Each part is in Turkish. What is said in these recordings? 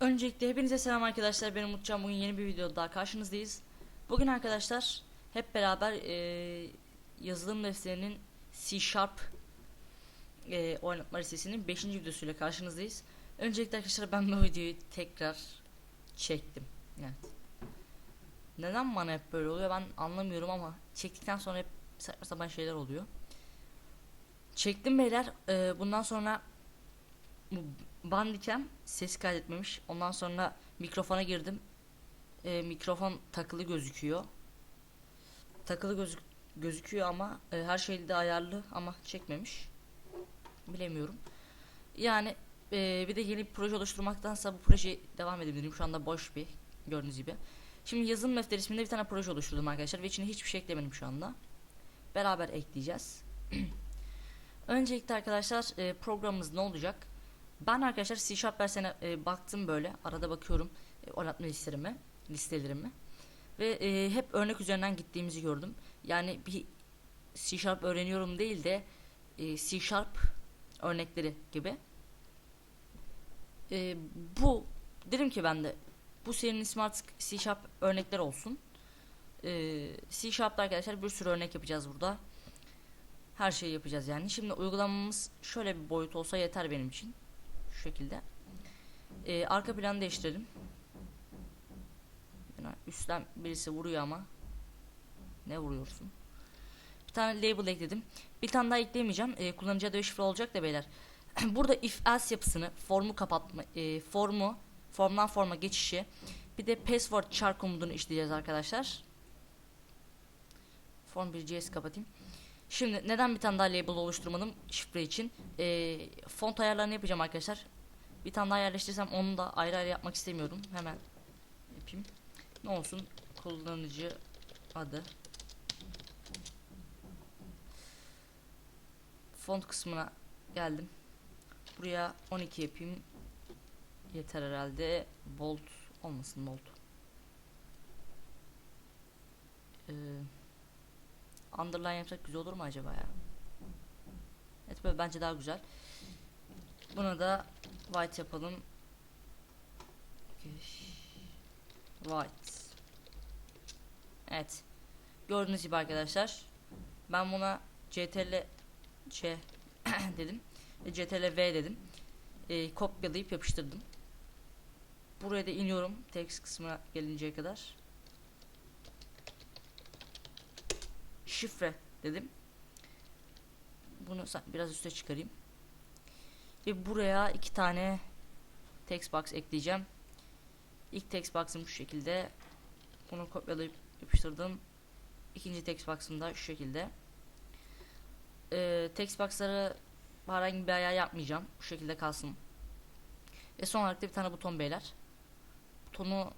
Öncelikle hepinize selam arkadaşlar. Ben Umutcan. Bugün yeni bir videoda daha karşınızdayız. Bugün arkadaşlar hep beraber e, yazılım defterinin C Sharp e, oynatma listesinin 5. videosuyla karşınızdayız. Öncelikle arkadaşlar ben bu videoyu tekrar çektim. Evet. Neden bana hep böyle oluyor ben anlamıyorum ama çektikten sonra hep saçma sapan şeyler oluyor. Çektim beyler. E, bundan sonra bu Bandicam ses kaydetmemiş. Ondan sonra mikrofona girdim. Ee, mikrofon takılı gözüküyor. Takılı gözük gözüküyor ama e, her şeyde de ayarlı ama çekmemiş. Bilemiyorum. Yani e, bir de yeni bir proje oluşturmaktansa bu projeyi devam edebilirim. Şu anda boş bir gördüğünüz gibi. Şimdi yazılım defteri isminde bir tane proje oluşturdum arkadaşlar ve içine hiçbir şey eklemedim şu anda. Beraber ekleyeceğiz. Öncelikle arkadaşlar e, programımız ne olacak? Ben arkadaşlar C Sharp versiyona e, baktım böyle. Arada bakıyorum e, oynatma listelerime, listelerime. Ve e, hep örnek üzerinden gittiğimizi gördüm. Yani bir C Sharp öğreniyorum değil de e, C Sharp örnekleri gibi. E, bu dedim ki ben de bu serinin ismi artık C Sharp örnekler olsun. E, C Sharp'ta arkadaşlar bir sürü örnek yapacağız burada. Her şeyi yapacağız yani. Şimdi uygulamamız şöyle bir boyut olsa yeter benim için şu şekilde. Ee, arka planı değiştirelim. Yani üstten birisi vuruyor ama. Ne vuruyorsun? Bir tane label ekledim. Bir tane daha ekleyemeyeceğim. Ee, kullanıcı adı şifre olacak da beyler. Burada if else yapısını, formu kapatma, e, formu, formdan forma geçişi, bir de password char komutunu işleyeceğiz arkadaşlar. Form 1.js kapatayım. Şimdi neden bir tane daha label oluşturmadım şifre için? Ee, font ayarlarını yapacağım arkadaşlar. Bir tane daha yerleştirsem onu da ayrı ayrı yapmak istemiyorum. Hemen yapayım. Ne olsun? Kullanıcı adı. Font kısmına geldim. Buraya 12 yapayım. Yeter herhalde. Bold olmasın bold. Eee underline yapsak güzel olur mu acaba ya? Evet böyle bence daha güzel. Buna da white yapalım. White. Evet. Gördüğünüz gibi arkadaşlar. Ben buna ctrl c dedim. Ve ctrl v dedim. Ee, kopyalayıp yapıştırdım. Buraya da iniyorum. Text kısmına gelinceye kadar. Şifre dedim. Bunu biraz üste çıkarayım. Ve buraya iki tane text box ekleyeceğim. İlk text box'ım şu şekilde. Bunu kopyalayıp yapıştırdım. İkinci text box'ım da şu şekilde. Ee, text box'ları herhangi bir ayar yapmayacağım. Bu şekilde kalsın. Ve son olarak da bir tane buton beyler. Butonu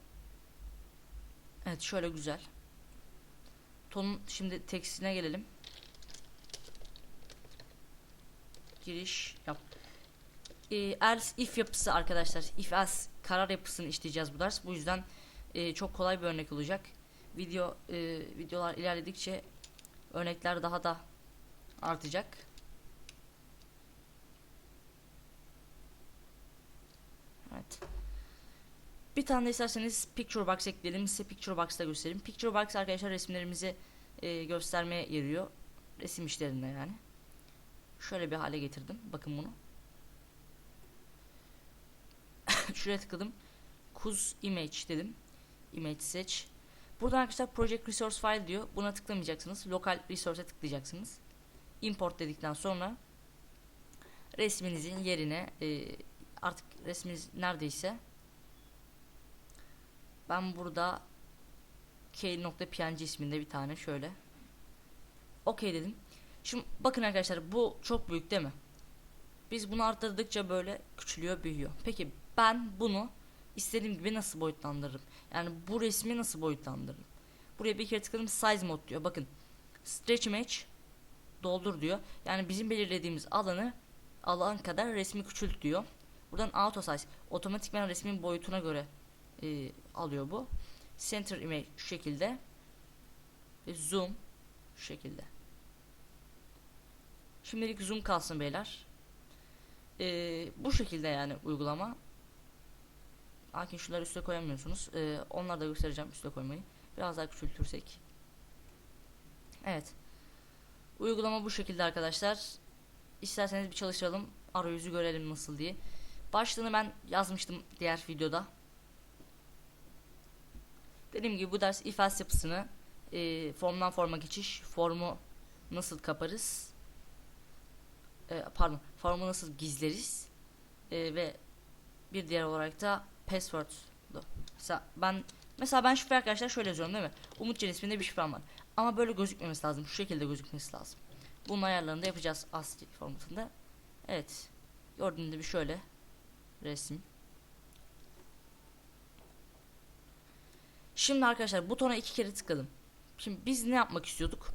Evet şöyle güzel. Tonun şimdi tekstine gelelim. Giriş yap. E, else if yapısı arkadaşlar. If else karar yapısını işleyeceğiz bu ders. Bu yüzden e, çok kolay bir örnek olacak. Video e, videolar ilerledikçe örnekler daha da artacak. Evet. Bir tane de isterseniz Picture Box ekleyelim. Size Picture Box'ta göstereyim. Picture Box arkadaşlar resimlerimizi e, göstermeye yarıyor. Resim işlerinde yani. Şöyle bir hale getirdim. Bakın bunu. Şuraya tıkladım. Kuz Image dedim. Image seç. Burada arkadaşlar Project Resource File diyor. Buna tıklamayacaksınız. Local Resource'e tıklayacaksınız. Import dedikten sonra resminizin yerine e, artık resminiz neredeyse ben burada k.png isminde bir tane şöyle. Okey dedim. Şimdi bakın arkadaşlar bu çok büyük değil mi? Biz bunu arttırdıkça böyle küçülüyor, büyüyor. Peki ben bunu istediğim gibi nasıl boyutlandırırım? Yani bu resmi nasıl boyutlandırırım? Buraya bir kere tıkladım size mode diyor. Bakın stretch image doldur diyor. Yani bizim belirlediğimiz alanı alan kadar resmi küçült diyor. Buradan auto size otomatikman resmin boyutuna göre e, alıyor bu. Center image şu şekilde. Ve zoom şu şekilde. Şimdilik zoom kalsın beyler. Ee, bu şekilde yani uygulama. Lakin şunları üste koyamıyorsunuz. Ee, onları da göstereceğim üste koymayı. Biraz daha küçültürsek. Evet. Uygulama bu şekilde arkadaşlar. İsterseniz bir çalıştıralım. Arayüzü görelim nasıl diye. Başlığını ben yazmıştım diğer videoda. Dediğim gibi bu ders if else yapısını e, formdan forma geçiş, formu nasıl kaparız, e, pardon, formu nasıl gizleriz e, ve bir diğer olarak da password. Mesela ben mesela ben şifre arkadaşlar şöyle yazıyorum değil mi? Umutcan isminde bir şifrem var. Ama böyle gözükmemesi lazım. Şu şekilde gözükmesi lazım. Bunun ayarlarını da yapacağız ASCII formatında. Evet. Gördüğünüz gibi şöyle resim. Şimdi arkadaşlar butona iki kere tıkladım. Şimdi biz ne yapmak istiyorduk?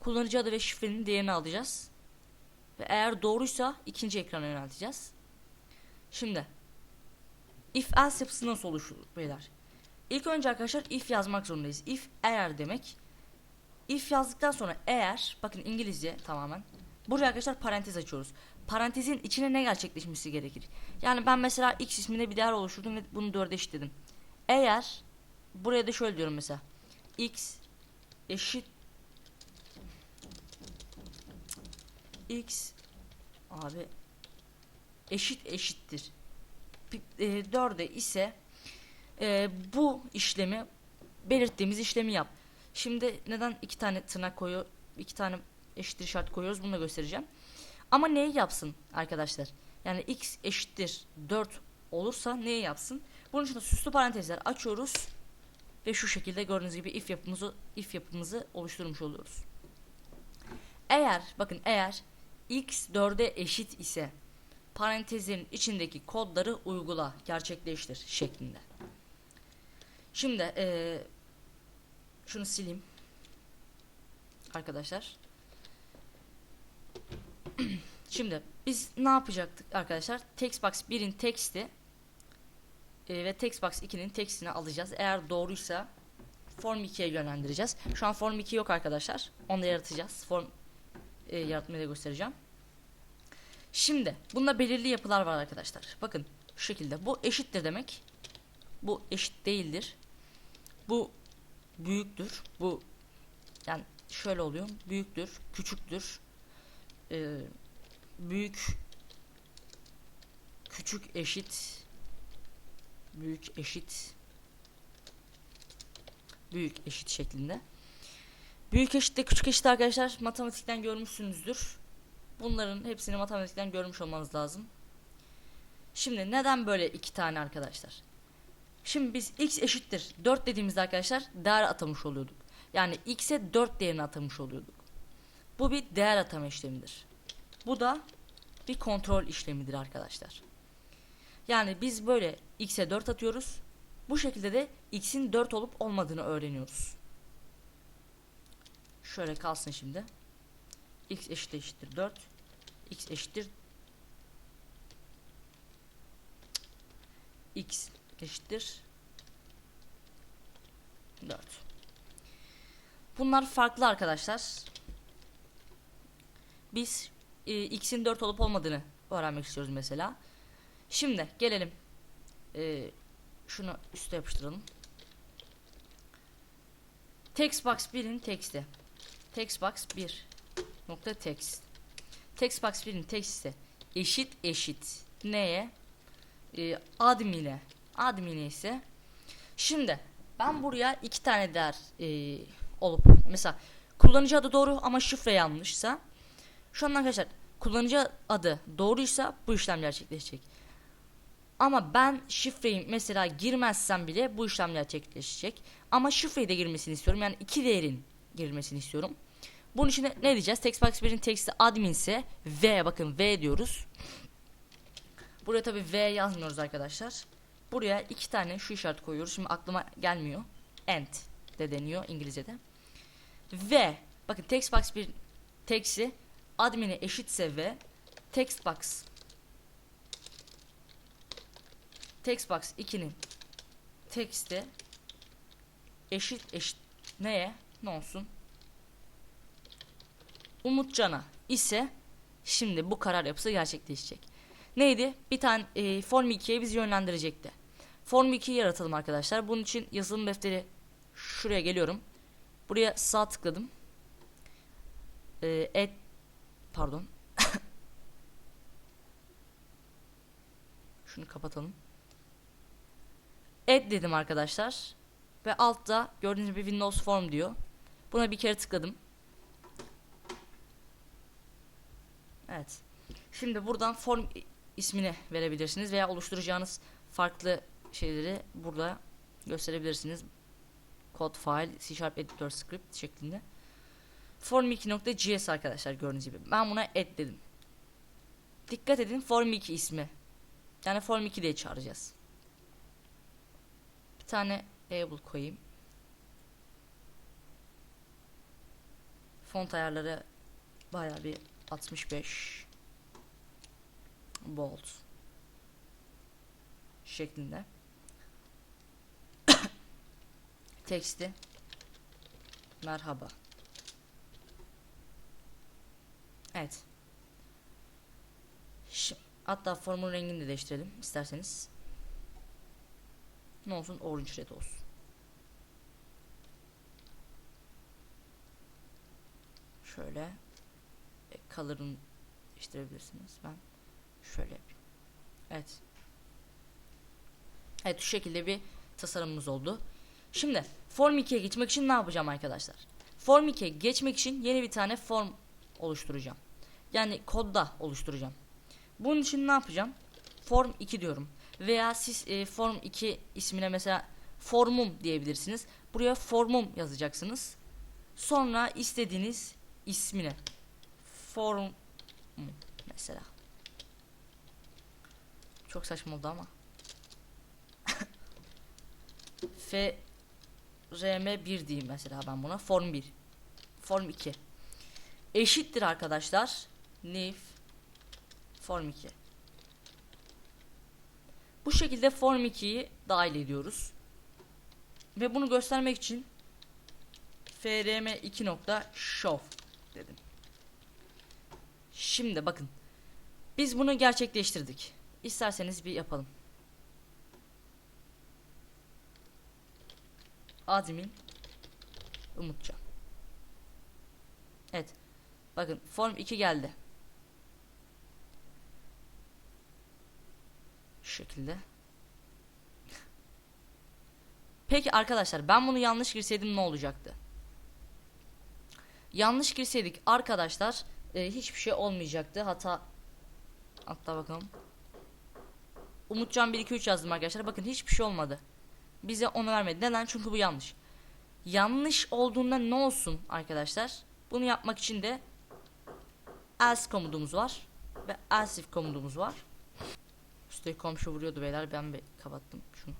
Kullanıcı adı ve şifrenin değerini alacağız. Ve eğer doğruysa ikinci ekrana yönelteceğiz. Şimdi if else yapısı nasıl oluşur beyler? İlk önce arkadaşlar if yazmak zorundayız. If eğer demek. If yazdıktan sonra eğer bakın İngilizce tamamen. Buraya arkadaşlar parantez açıyoruz. Parantezin içine ne gerçekleşmesi gerekir? Yani ben mesela x isminde bir değer oluşturdum ve bunu dörde eşitledim. Eğer buraya da şöyle diyorum mesela. x eşit x abi eşit eşittir. E, 4'e ise e, bu işlemi belirttiğimiz işlemi yap. Şimdi neden iki tane tırnak koyuyor, iki tane eşittir şart koyuyoruz bunu da göstereceğim. Ama neyi yapsın arkadaşlar? Yani x eşittir 4 olursa neyi yapsın? Bunun için de süslü parantezler açıyoruz ve şu şekilde gördüğünüz gibi if yapımızı if yapımızı oluşturmuş oluyoruz. Eğer bakın eğer x 4'e eşit ise parantezin içindeki kodları uygula, gerçekleştir şeklinde. Şimdi ee, şunu sileyim. Arkadaşlar. Şimdi biz ne yapacaktık arkadaşlar? Textbox 1'in teksti e, ve Textbox 2'nin tekstini alacağız. Eğer doğruysa Form 2'ye yönlendireceğiz. Şu an Form 2 yok arkadaşlar. Onu da yaratacağız. Form e, yaratmayı da göstereceğim. Şimdi bunda belirli yapılar var arkadaşlar. Bakın şu şekilde. Bu eşittir demek. Bu eşit değildir. Bu büyüktür. Bu yani şöyle oluyor. Büyüktür, küçüktür. Ee, büyük küçük eşit büyük eşit büyük eşit şeklinde. Büyük eşitle küçük eşit arkadaşlar matematikten görmüşsünüzdür. Bunların hepsini matematikten görmüş olmanız lazım. Şimdi neden böyle iki tane arkadaşlar? Şimdi biz x eşittir 4 dediğimizde arkadaşlar değer atamış oluyorduk. Yani x'e 4 değerini atamış oluyorduk. Bu bir değer atama işlemidir. Bu da bir kontrol işlemidir arkadaşlar. Yani biz böyle x'e 4 atıyoruz. Bu şekilde de x'in 4 olup olmadığını öğreniyoruz. Şöyle kalsın şimdi. x eşit eşittir 4. x eşittir x eşittir 4. Bunlar farklı arkadaşlar. Biz e, x'in 4 olup olmadığını öğrenmek istiyoruz mesela. Şimdi gelelim. E, şunu üste yapıştıralım. Textbox 1'in teksti. Textbox 1 nokta text. Textbox 1'in teksti eşit eşit neye? E, admine. Admine ise şimdi ben buraya iki tane değer e, olup mesela kullanıcı adı doğru ama şifre yanlışsa şu an arkadaşlar kullanıcı adı doğruysa bu işlem gerçekleşecek. Ama ben şifreyi mesela girmezsem bile bu işlem gerçekleşecek. Ama şifreyi de girmesini istiyorum. Yani iki değerin girmesini istiyorum. Bunun için ne diyeceğiz? Textbox 1'in teksti admin ise V bakın V diyoruz. Buraya tabi V yazmıyoruz arkadaşlar. Buraya iki tane şu işaret koyuyoruz. Şimdi aklıma gelmiyor. End de deniyor İngilizce'de. V bakın textbox 1 text'i admin'e eşitse V textbox textbox 2'nin text'i eşit eşit neye ne olsun Umutcan'a ise şimdi bu karar yapısı gerçekleşecek. Neydi? Bir tane e, Form 2'ye bizi yönlendirecekti. Form 2'yi yaratalım arkadaşlar. Bunun için yazılım defteri şuraya geliyorum. Buraya sağ tıkladım. Ee, et pardon. Şunu kapatalım. Add dedim arkadaşlar. Ve altta gördüğünüz gibi Windows Form diyor. Buna bir kere tıkladım. Evet. Şimdi buradan form ismini verebilirsiniz veya oluşturacağınız farklı şeyleri burada gösterebilirsiniz. Code file, C Sharp editor script şeklinde. Form2.js arkadaşlar gördüğünüz gibi. Ben buna add dedim. Dikkat edin Form2 ismi. Yani Form2 diye çağıracağız. Bir tane label koyayım. Font ayarları bayağı bir 65 bold şeklinde. Teksti merhaba. Evet. Şimdi, hatta formun rengini de değiştirelim isterseniz. Ne olsun? Orange red olsun. Şöyle e, değiştirebilirsiniz. Ben şöyle yapayım. Evet. Evet şu şekilde bir tasarımımız oldu. Şimdi Form 2'ye geçmek için ne yapacağım arkadaşlar? Form 2'ye geçmek için yeni bir tane form oluşturacağım. Yani kodda oluşturacağım. Bunun için ne yapacağım? Form 2 diyorum. Veya siz e, Form 2 ismine mesela formum diyebilirsiniz. Buraya formum yazacaksınız. Sonra istediğiniz ismine form mesela. Çok saçma oldu ama. F RM1 diyeyim mesela ben buna. Form 1. Form 2. Eşittir arkadaşlar. Nif Form 2. Bu şekilde Form 2'yi dahil ediyoruz. Ve bunu göstermek için frm2.show dedim. Şimdi bakın. Biz bunu gerçekleştirdik. İsterseniz bir yapalım. Admin Umutcan. Evet. Bakın form 2 geldi. Şekilde. Peki arkadaşlar ben bunu yanlış girseydim ne olacaktı? Yanlış girseydik arkadaşlar e, hiçbir şey olmayacaktı. Hata hatta bakalım. Umutcan 1 2 3 yazdım arkadaşlar. Bakın hiçbir şey olmadı. Bize onu vermedi. Neden? Çünkü bu yanlış. Yanlış olduğunda ne olsun arkadaşlar? Bunu yapmak için de else komudumuz var ve else if komudumuz var. Üstelik komşu vuruyordu beyler ben bir kapattım şunu.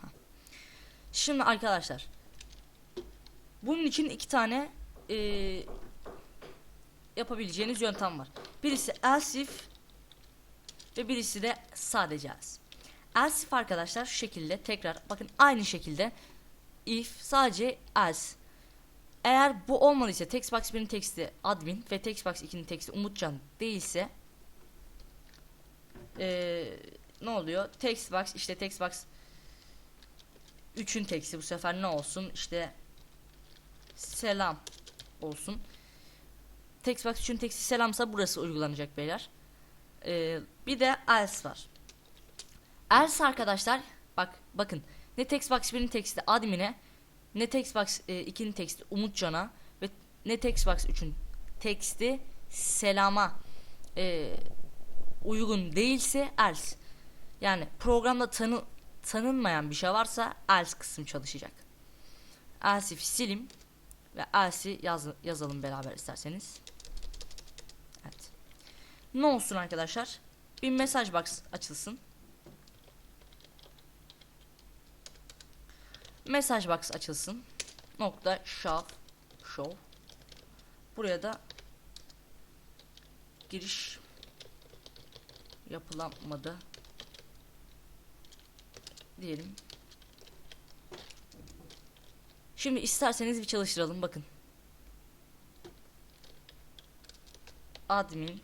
Heh. Şimdi arkadaşlar bunun için iki tane e, yapabileceğiniz yöntem var. Birisi else ve birisi de sadece else. Else arkadaşlar şu şekilde tekrar bakın aynı şekilde if sadece else eğer bu olmadıysa textbox 1'in teksti admin ve textbox 2'nin teksti Umutcan değilse ee, ne oluyor? Textbox işte textbox 3'ün teksti bu sefer ne olsun? İşte selam olsun. Textbox 3'ün teksti selamsa burası uygulanacak beyler. Ee, bir de else var. Else arkadaşlar bak bakın ne textbox 1'in teksti admin'e ne textbox e, 2'nin teksti Umutcan'a ve ne textbox 3'ün teksti selama e, uygun değilse else. Yani programda tanı, tanınmayan bir şey varsa else kısım çalışacak. Else'i silim ve else'i yaz, yazalım beraber isterseniz. Evet. Ne olsun arkadaşlar? Bir mesaj box açılsın. Mesaj box açılsın. Nokta show show. Buraya da giriş yapılamadı diyelim. Şimdi isterseniz bir çalıştıralım bakın. Admin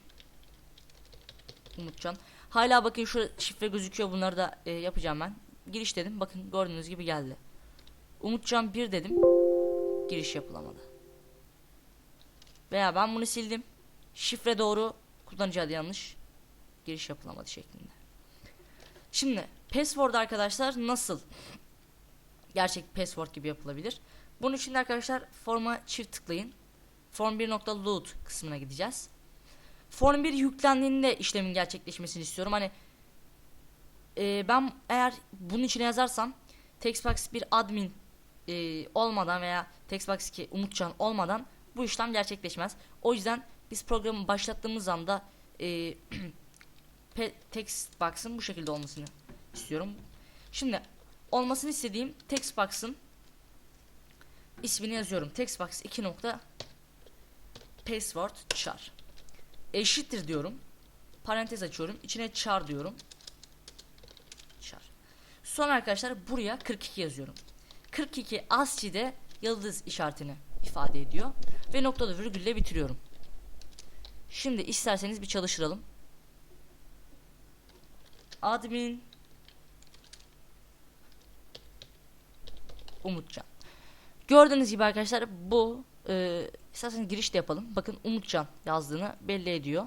Umutcan. Hala bakın şu şifre gözüküyor. Bunları da e, yapacağım ben. Giriş dedim. Bakın gördüğünüz gibi geldi. Umutcan 1 dedim. Giriş yapılamadı. Veya ben bunu sildim. Şifre doğru. Kullanıcı adı yanlış. Giriş yapılamadı şeklinde. Şimdi password arkadaşlar nasıl gerçek password gibi yapılabilir? Bunun için de arkadaşlar forma çift tıklayın. Form 1.load kısmına gideceğiz. Form 1 yüklendiğinde işlemin gerçekleşmesini istiyorum. Hani e, ben eğer bunun içine yazarsam Textbox bir admin e, olmadan veya Textbox 2 Umutcan olmadan bu işlem gerçekleşmez. O yüzden biz programı başlattığımız anda e, pe- Textbox'ın bu şekilde olmasını istiyorum. Şimdi olmasını istediğim Textbox'ın ismini yazıyorum. Textbox 2 nokta password char eşittir diyorum. Parantez açıyorum. İçine char diyorum. Char. Sonra arkadaşlar buraya 42 yazıyorum. 42 ASCII'de yıldız işaretini ifade ediyor. Ve noktalı virgülle bitiriyorum. Şimdi isterseniz bir çalıştıralım. Admin Umutcan. Gördüğünüz gibi arkadaşlar bu e, isterseniz giriş de yapalım. Bakın Umutcan yazdığını belli ediyor.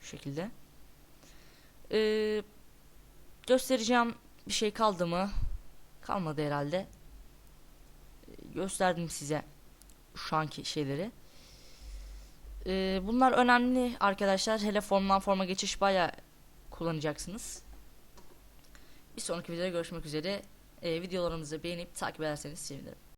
Şu şekilde. E, göstereceğim bir şey kaldı mı? Kalmadı herhalde. E, gösterdim size şu anki şeyleri. E, bunlar önemli arkadaşlar. Hele formdan forma geçiş baya kullanacaksınız. Bir sonraki videoda görüşmek üzere. E, videolarımızı beğenip takip ederseniz sevinirim.